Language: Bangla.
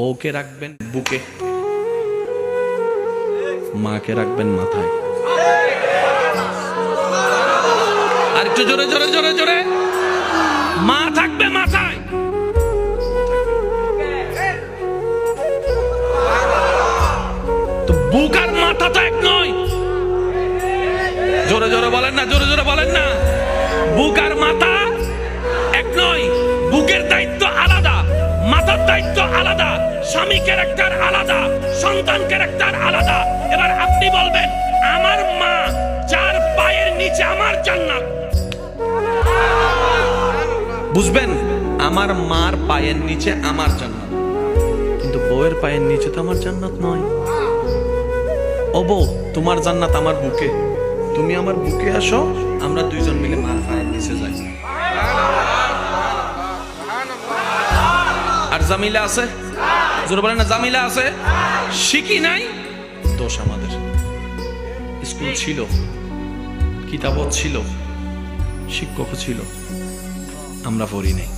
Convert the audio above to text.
বউকে রাখবেন, বুকে। মাকে রাখবেন মাথায়। আর একটু জোরে জোরে জোরে জোরে। মা থাকবে মাথায়। বুক আর মাথা তো এক নয়। জোরে জোরে বলেন না, জোরে জোরে বলেন না। বুক আর মাথা এক নয়। বুকের দায়িত্ব আলাদা, স্বামী ক্যারেক্টার আলাদা, সন্তান ক্যারেক্টার আলাদা। এবার আপনি বলবেন, আমার মা যার পায়ের নিচে আমার জান্নাত। বুঝবেন, আমার মার পায়ের নিচে আমার জান্নাত। কিন্তু বউয়ের পায়ের নিচে তো আমার জান্নাত নয়। ও বউ, তোমার জান্নাত আমার বুকে। তুমি আমার বুকে আসো, আমরা দুইজন মিলে মার পায়ের নিচে যাই। জামিলা আছে? জোরে বলেন না, জামিলা আছে? শিখি নাই? দোষ আমাদের। স্কুল ছিল, কিতাবত ছিল, শিক্ষকও ছিল, আমরা পড়ি নাই।